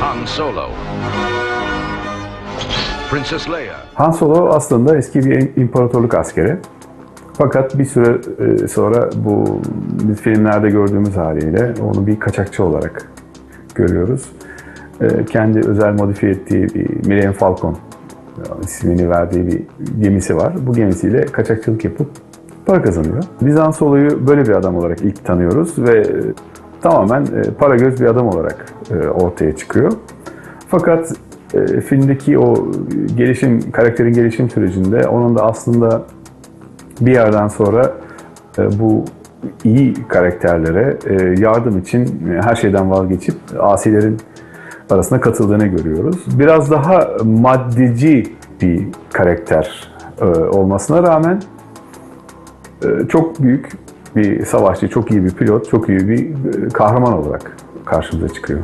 Han Solo. Princess Leia. Han Solo aslında eski bir imparatorluk askeri. Fakat bir süre e, sonra bu filmlerde gördüğümüz haliyle onu bir kaçakçı olarak görüyoruz. E, Kendi özel modifiye ettiği bir Millennium Falcon yani ismini verdiği bir gemisi var. Bu gemisiyle kaçakçılık yapıp para kazanıyor. Biz Han Solo'yu böyle bir adam olarak ilk tanıyoruz ve tamamen e, para göz bir adam olarak e, ortaya çıkıyor. Fakat e, filmdeki o gelişim, karakterin gelişim sürecinde onun da aslında bir yerden sonra e, bu iyi karakterlere e, yardım için e, her şeyden vazgeçip asilerin arasına katıldığını görüyoruz. Biraz daha maddeci bir karakter e, olmasına rağmen e, çok büyük bir savaşçı, çok iyi bir pilot, çok iyi bir e, kahraman olarak karşımıza çıkıyor.